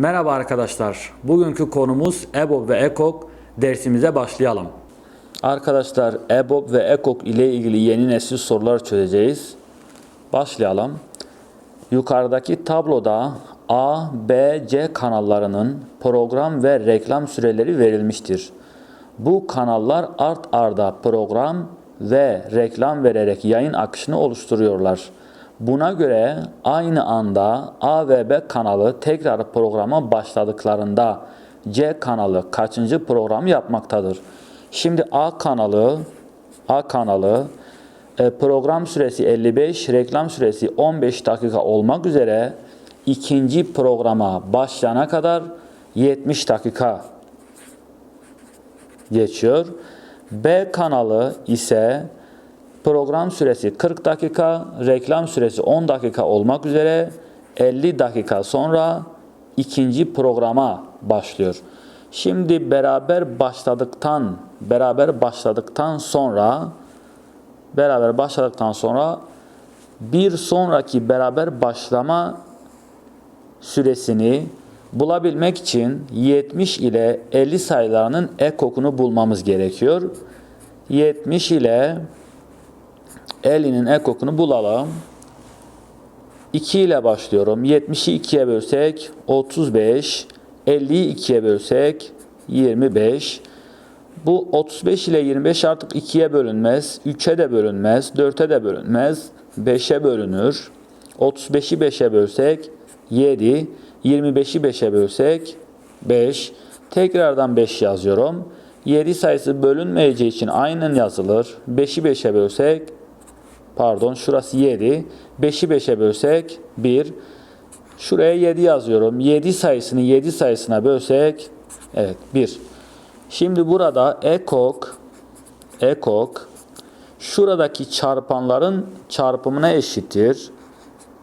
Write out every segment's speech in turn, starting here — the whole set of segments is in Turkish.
Merhaba arkadaşlar. Bugünkü konumuz EBOB ve EKOK. Dersimize başlayalım. Arkadaşlar EBOB ve EKOK ile ilgili yeni nesil sorular çözeceğiz. Başlayalım. Yukarıdaki tabloda A, B, C kanallarının program ve reklam süreleri verilmiştir. Bu kanallar art arda program ve reklam vererek yayın akışını oluşturuyorlar. Buna göre aynı anda A ve B kanalı tekrar programa başladıklarında C kanalı kaçıncı program yapmaktadır? Şimdi A kanalı A kanalı e, program süresi 55, reklam süresi 15 dakika olmak üzere ikinci programa başlayana kadar 70 dakika geçiyor. B kanalı ise program süresi 40 dakika, reklam süresi 10 dakika olmak üzere 50 dakika sonra ikinci programa başlıyor. Şimdi beraber başladıktan beraber başladıktan sonra beraber başladıktan sonra bir sonraki beraber başlama süresini bulabilmek için 70 ile 50 sayılarının ekokunu bulmamız gerekiyor. 70 ile 50'nin ekokunu bulalım. 2 ile başlıyorum. 70'i 2'ye bölsek 35, 50'yi 2'ye bölsek 25. Bu 35 ile 25 artık 2'ye bölünmez, 3'e de bölünmez, 4'e de bölünmez, 5'e bölünür. 35'i 5'e bölsek 7, 25'i 5'e bölsek 5. Tekrardan 5 yazıyorum. 7 sayısı bölünmeyeceği için aynen yazılır. 5'i 5'e bölsek pardon şurası 7. 5'i 5'e bölsek 1. Şuraya 7 yazıyorum. 7 sayısını 7 sayısına bölsek evet 1. Şimdi burada ekok ekok şuradaki çarpanların çarpımına eşittir.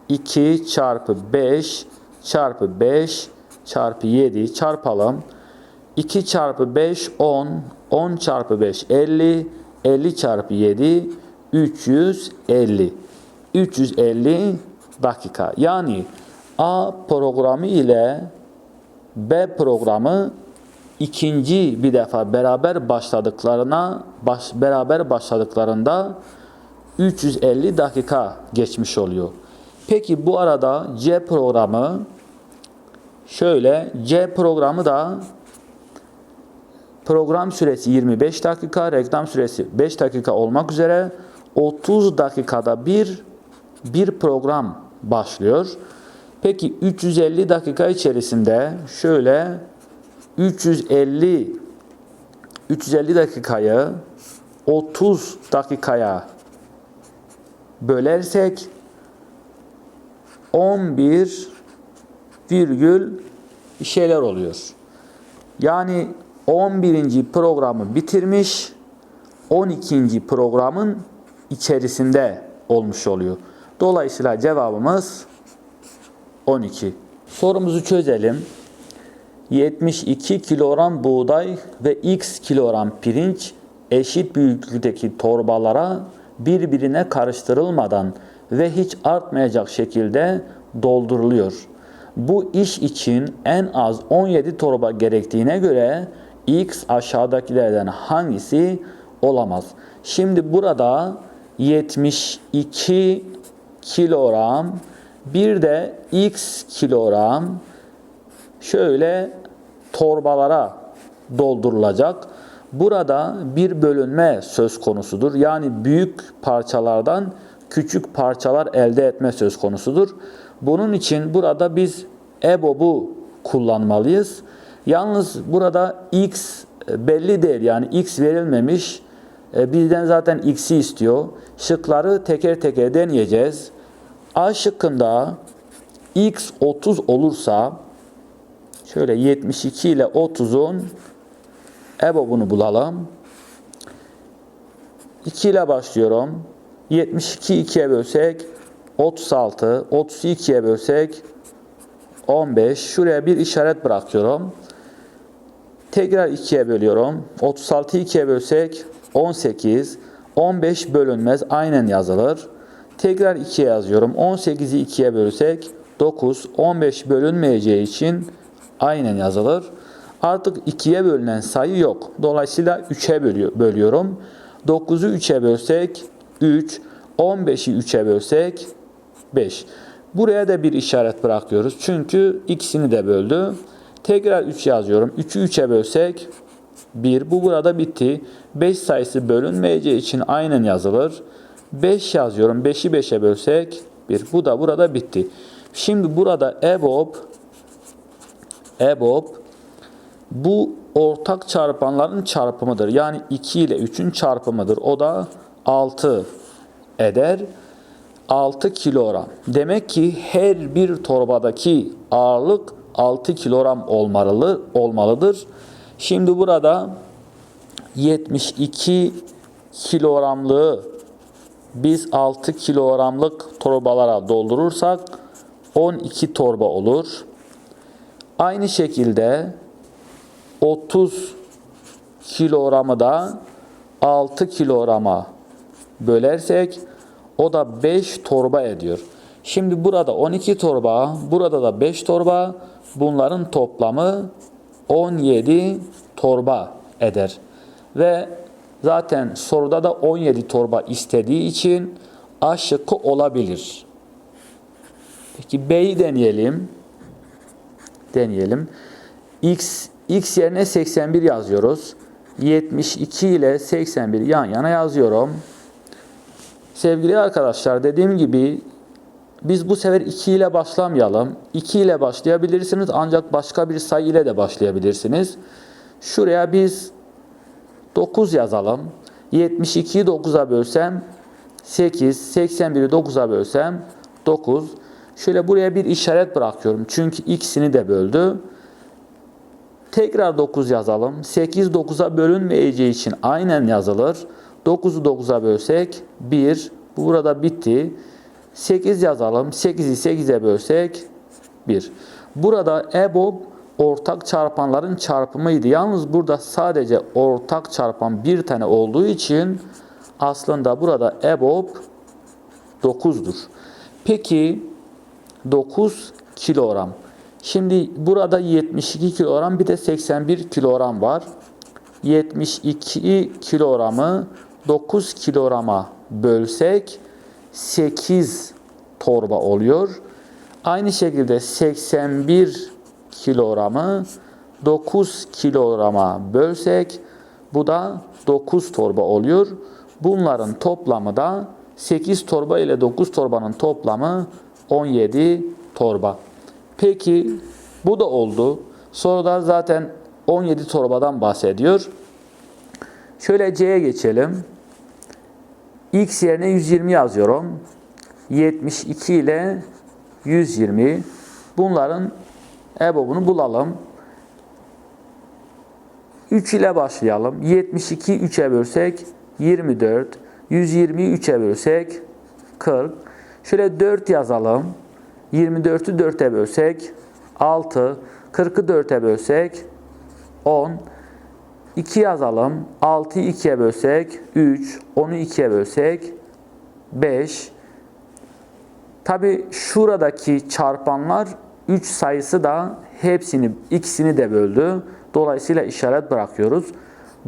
2 çarpı 5 çarpı 5 çarpı 7 çarpalım. 2 çarpı 5 10, 10 çarpı 5 50, 50 çarpı 7 350. 350 dakika. Yani A programı ile B programı ikinci bir defa beraber başladıklarına baş, beraber başladıklarında 350 dakika geçmiş oluyor. Peki bu arada C programı şöyle C programı da program süresi 25 dakika, reklam süresi 5 dakika olmak üzere 30 dakikada bir bir program başlıyor. Peki 350 dakika içerisinde şöyle 350 350 dakikayı 30 dakikaya bölersek 11 virgül şeyler oluyor. Yani 11. programı bitirmiş 12. programın içerisinde olmuş oluyor. Dolayısıyla cevabımız 12. Sorumuzu çözelim. 72 kilogram buğday ve x kilogram pirinç eşit büyüklükteki torbalara birbirine karıştırılmadan ve hiç artmayacak şekilde dolduruluyor. Bu iş için en az 17 torba gerektiğine göre x aşağıdakilerden hangisi olamaz? Şimdi burada 72 kilogram bir de x kilogram şöyle torbalara doldurulacak. Burada bir bölünme söz konusudur. Yani büyük parçalardan küçük parçalar elde etme söz konusudur. Bunun için burada biz EBOB'u kullanmalıyız. Yalnız burada x belli değil. Yani x verilmemiş. E, bizden zaten x'i istiyor. Şıkları teker teker deneyeceğiz. A şıkkında x 30 olursa şöyle 72 ile 30'un EBOB'unu bulalım. 2 ile başlıyorum. 72 2'ye bölsek 36, 32'ye bölsek 15. Şuraya bir işaret bırakıyorum. Tekrar 2'ye bölüyorum. 36'yı 2'ye bölsek 18. 15 bölünmez aynen yazılır. Tekrar 2'ye yazıyorum. 18'i 2'ye bölsek 9. 15 bölünmeyeceği için aynen yazılır. Artık 2'ye bölünen sayı yok. Dolayısıyla 3'e bölüyor, bölüyorum. 9'u 3'e bölsek 3, 15'i 3'e bölsek 5. Buraya da bir işaret bırakıyoruz. Çünkü ikisini de böldü. Tekrar 3 yazıyorum. 3'ü 3'e bölsek 1. Bu burada bitti. 5 sayısı bölünmeyeceği için aynen yazılır. 5 yazıyorum. 5'i 5'e bölsek 1. Bu da burada bitti. Şimdi burada EBOB EBOB bu ortak çarpanların çarpımıdır. Yani 2 ile 3'ün çarpımıdır. O da 6 eder. 6 kilogram. Demek ki her bir torbadaki ağırlık 6 kilogram olmalı, olmalıdır. Şimdi burada 72 kilogramlığı biz 6 kilogramlık torbalara doldurursak 12 torba olur. Aynı şekilde 30 kilogramı da 6 kilograma bölersek o da 5 torba ediyor. Şimdi burada 12 torba, burada da 5 torba. Bunların toplamı 17 torba eder. Ve zaten soruda da 17 torba istediği için A şıkkı olabilir. Peki B'yi deneyelim. Deneyelim. X X yerine 81 yazıyoruz. 72 ile 81 yan yana yazıyorum. Sevgili arkadaşlar dediğim gibi biz bu sefer 2 ile başlamayalım. 2 ile başlayabilirsiniz ancak başka bir sayı ile de başlayabilirsiniz. Şuraya biz 9 yazalım. 72'yi 9'a bölsem 8, 81'i 9'a bölsem 9. Şöyle buraya bir işaret bırakıyorum. Çünkü ikisini de böldü. Tekrar 9 yazalım. 8 9'a bölünmeyeceği için aynen yazılır. 9'u 9'a bölsek 1. Bu burada bitti. 8 yazalım. 8'i 8'e bölsek 1. Burada EBOB ortak çarpanların çarpımıydı. Yalnız burada sadece ortak çarpan bir tane olduğu için aslında burada EBOB 9'dur. Peki 9 kilogram. Şimdi burada 72 kilogram bir de 81 kilogram var. 72 kilogramı 9 kilograma bölsek 8 torba oluyor. Aynı şekilde 81 kilogramı 9 kilograma bölsek bu da 9 torba oluyor. Bunların toplamı da 8 torba ile 9 torbanın toplamı 17 torba. Peki bu da oldu. Soruda zaten 17 torbadan bahsediyor. Şöyle C'ye geçelim. X yerine 120 yazıyorum. 72 ile 120. Bunların EBOB'unu bulalım. 3 ile başlayalım. 72 3'e bölsek 24. 120 3'e bölsek 40. Şöyle 4 yazalım. 24'ü 4'e bölsek 6. 40'ı 4'e bölsek 10. 2 yazalım. 6'yı 2'ye bölsek 3. 10'u 2'ye bölsek 5. Tabi şuradaki çarpanlar 3 sayısı da hepsini ikisini de böldü. Dolayısıyla işaret bırakıyoruz.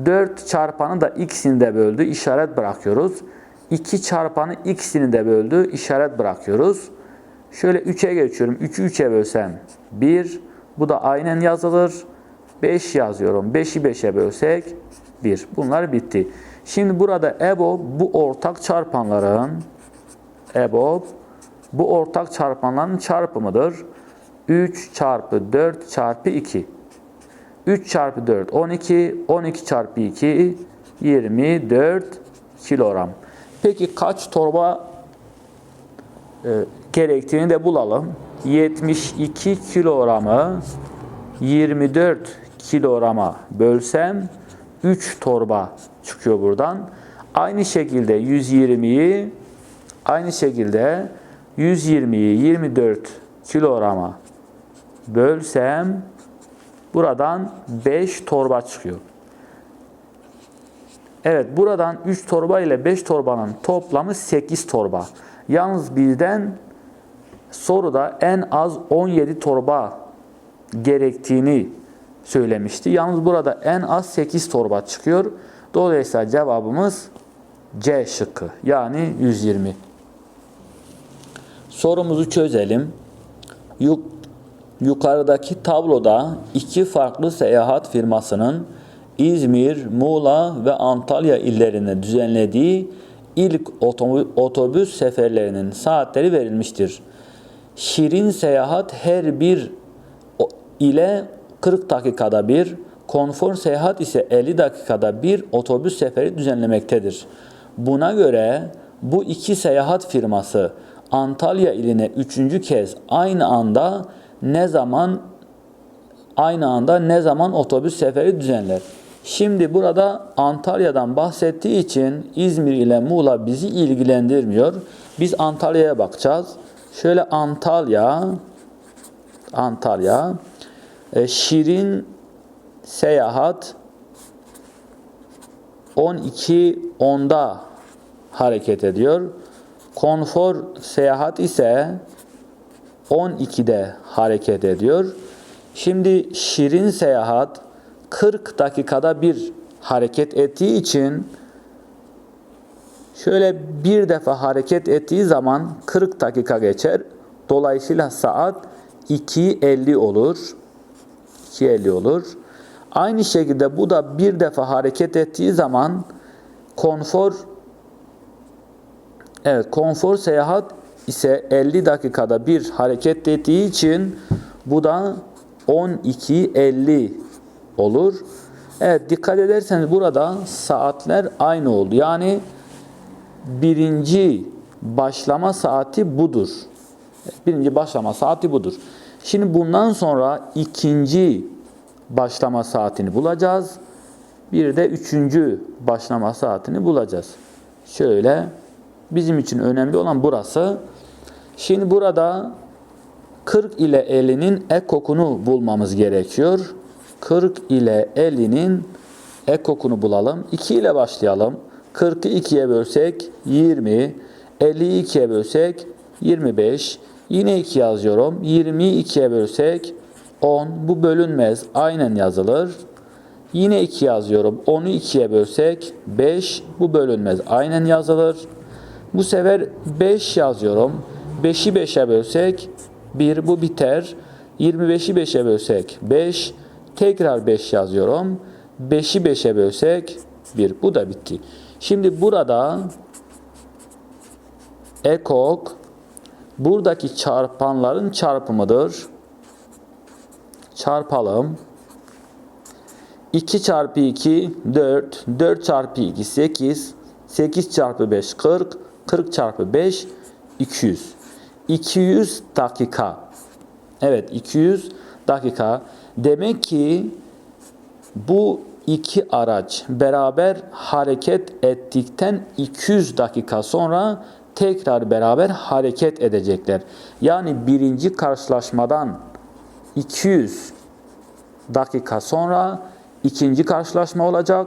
4 çarpanı da ikisini de böldü. işaret bırakıyoruz. 2 çarpanı ikisini de böldü. işaret bırakıyoruz. Şöyle 3'e geçiyorum. 3'ü 3'e bölsem 1. Bu da aynen yazılır. 5 yazıyorum. 5'i 5'e bölsek 1. Bunlar bitti. Şimdi burada EBOB bu ortak çarpanların EBOB bu ortak çarpanların çarpımıdır. 3 çarpı 4 çarpı 2. 3 çarpı 4 12. 12 çarpı 2 24 kilogram. Peki kaç torba e, gerektiğini de bulalım. 72 kilogramı 24 kilograma bölsem 3 torba çıkıyor buradan. Aynı şekilde 120'yi aynı şekilde 120'yi 24 kilograma bölsem buradan 5 torba çıkıyor. Evet buradan 3 torba ile 5 torbanın toplamı 8 torba. Yalnız bizden soruda en az 17 torba gerektiğini söylemişti. Yalnız burada en az 8 torba çıkıyor. Dolayısıyla cevabımız C şıkkı yani 120. Sorumuzu çözelim. Yuk, yukarıdaki tabloda iki farklı seyahat firmasının İzmir, Muğla ve Antalya illerine düzenlediği ilk otobüs seferlerinin saatleri verilmiştir. Şirin seyahat her bir ile 40 dakikada bir, konfor seyahat ise 50 dakikada bir otobüs seferi düzenlemektedir. Buna göre bu iki seyahat firması Antalya iline üçüncü kez aynı anda ne zaman aynı anda ne zaman otobüs seferi düzenler? Şimdi burada Antalya'dan bahsettiği için İzmir ile Muğla bizi ilgilendirmiyor. Biz Antalya'ya bakacağız. Şöyle Antalya Antalya e, Şirin Seyahat 12.10'da hareket ediyor. Konfor Seyahat ise 12'de hareket ediyor. Şimdi Şirin Seyahat 40 dakikada bir hareket ettiği için şöyle bir defa hareket ettiği zaman 40 dakika geçer. Dolayısıyla saat 2.50 olur. 2.50 olur. Aynı şekilde bu da bir defa hareket ettiği zaman konfor Evet, konfor seyahat ise 50 dakikada bir hareket ettiği için bu da 12.50 olur. Evet, dikkat ederseniz burada saatler aynı oldu. Yani birinci başlama saati budur. Birinci başlama saati budur. Şimdi bundan sonra ikinci başlama saatini bulacağız. Bir de üçüncü başlama saatini bulacağız. Şöyle bizim için önemli olan burası. Şimdi burada 40 ile 50'nin ekokunu bulmamız gerekiyor. 40 ile 50'nin ekokunu bulalım. 2 ile başlayalım. 40'ı 2'ye bölsek 20, 50'yi 2'ye bölsek 25. Yine 2 yazıyorum. 20'yi 2'ye bölsek 10. Bu bölünmez. Aynen yazılır. Yine 2 yazıyorum. 10'u 2'ye bölsek 5. Bu bölünmez. Aynen yazılır. Bu sefer 5 yazıyorum. 5'i 5'e bölsek 1 bu biter. 25'i 5'e bölsek 5. Tekrar 5 yazıyorum. 5'i 5'e bölsek 1. Bu da bitti. Şimdi burada ekok buradaki çarpanların çarpımıdır. Çarpalım. 2 çarpı 2 4, 4 çarpı 2 8, 8 çarpı 5 40, 40 çarpı 5 200. 200 dakika. Evet 200 dakika. Demek ki bu iki araç beraber hareket ettikten 200 dakika sonra tekrar beraber hareket edecekler. Yani birinci karşılaşmadan 200 dakika sonra ikinci karşılaşma olacak.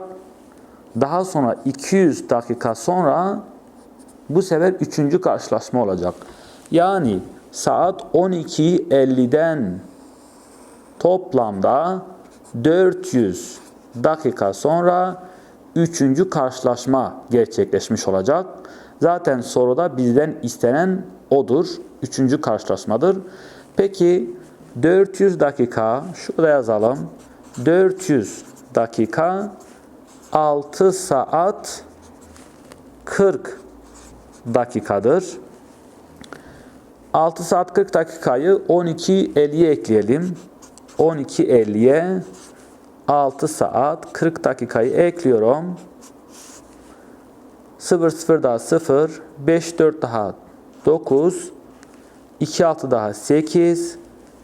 Daha sonra 200 dakika sonra bu sefer üçüncü karşılaşma olacak. Yani saat 12.50'den toplamda 400 dakika sonra üçüncü karşılaşma gerçekleşmiş olacak. Zaten soruda bizden istenen odur. Üçüncü karşılaşmadır. Peki 400 dakika şurada yazalım. 400 dakika 6 saat 40 dakikadır. 6 saat 40 dakikayı 12.50'ye ekleyelim. 12.50'ye 6 saat 40 dakikayı ekliyorum. 0 0 daha 0, 5 4 daha 9, 2 6 daha 8,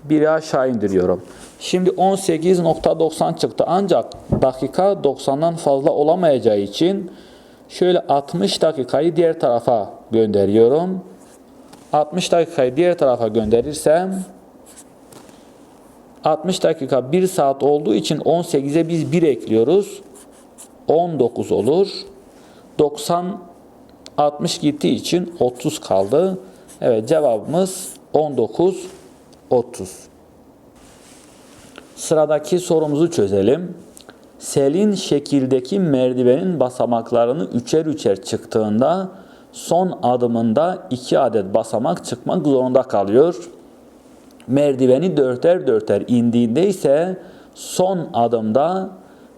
1'i aşağı indiriyorum. Şimdi 18.90 çıktı ancak dakika 90'dan fazla olamayacağı için şöyle 60 dakikayı diğer tarafa gönderiyorum. 60 dakikayı diğer tarafa gönderirsem 60 dakika 1 saat olduğu için 18'e biz 1 ekliyoruz. 19 olur. 90 60 gittiği için 30 kaldı. Evet cevabımız 19 30. Sıradaki sorumuzu çözelim. Selin şekildeki merdivenin basamaklarını üçer üçer çıktığında son adımında iki adet basamak çıkmak zorunda kalıyor. Merdiveni dörter dörter indiğinde ise son adımda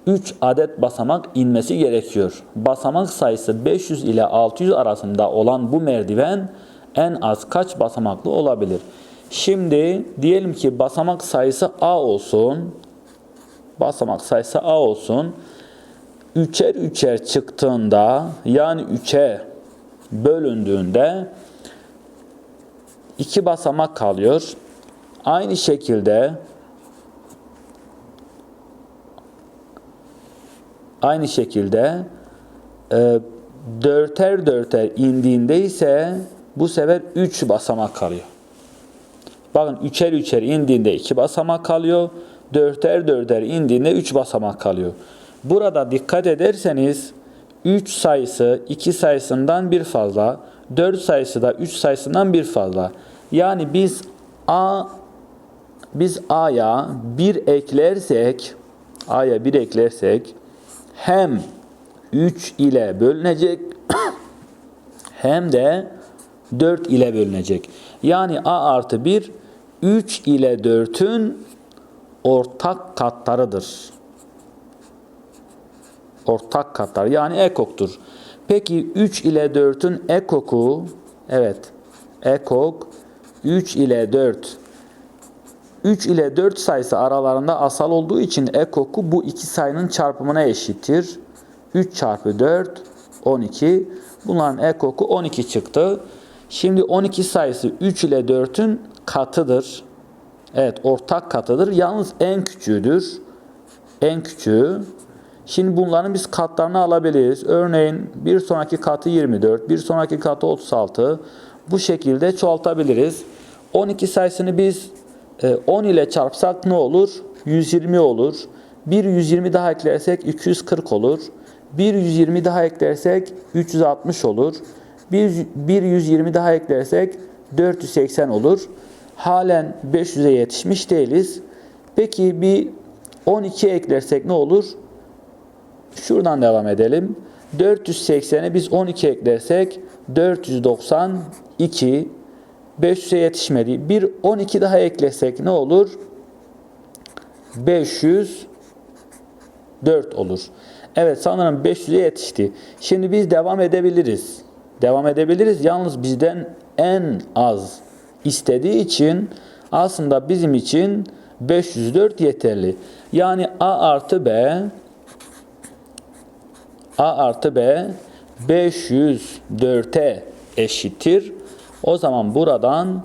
3 adet basamak inmesi gerekiyor. Basamak sayısı 500 ile 600 arasında olan bu merdiven en az kaç basamaklı olabilir? Şimdi diyelim ki basamak sayısı A olsun. Basamak sayısı A olsun. Üçer üçer çıktığında yani 3'e bölündüğünde iki basamak kalıyor. Aynı şekilde aynı şekilde e, dörter dörter indiğinde ise bu sefer 3 basamak kalıyor. Bakın üçer üçer indiğinde 2 basamak kalıyor. Dörter dörter indiğinde 3 basamak kalıyor. Burada dikkat ederseniz 3 sayısı 2 sayısından bir fazla. 4 sayısı da 3 sayısından bir fazla. Yani biz A biz A'ya 1 eklersek A'ya 1 eklersek hem 3 ile bölünecek hem de 4 ile bölünecek. Yani A artı 1 3 ile 4'ün ortak katlarıdır. Ortak katlar yani ekoktur. Peki 3 ile 4'ün ekoku evet ekok 3 ile 4 3 ile 4 sayısı aralarında asal olduğu için ekoku bu iki sayının çarpımına eşittir. 3 çarpı 4 12. Bunların ekoku 12 çıktı. Şimdi 12 sayısı 3 ile 4'ün katıdır. Evet ortak katıdır. Yalnız en küçüğüdür. En küçüğü. Şimdi bunların biz katlarını alabiliriz. Örneğin bir sonraki katı 24, bir sonraki katı 36. Bu şekilde çoğaltabiliriz. 12 sayısını biz 10 ile çarpsak ne olur? 120 olur. Bir 120 daha eklersek 240 olur. Bir 120 daha eklersek 360 olur. Bir, bir 120 daha eklersek 480 olur. Halen 500'e yetişmiş değiliz. Peki bir 12 eklersek ne olur? Şuradan devam edelim. 480'e biz 12 eklersek 492 500'e yetişmedi. Bir 12 daha eklesek ne olur? 504 olur. Evet sanırım 500'e yetişti. Şimdi biz devam edebiliriz. Devam edebiliriz. Yalnız bizden en az istediği için aslında bizim için 504 yeterli. Yani A artı B A artı B 504'e eşittir. O zaman buradan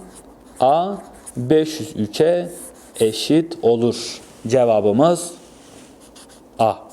A 503'e eşit olur. Cevabımız A.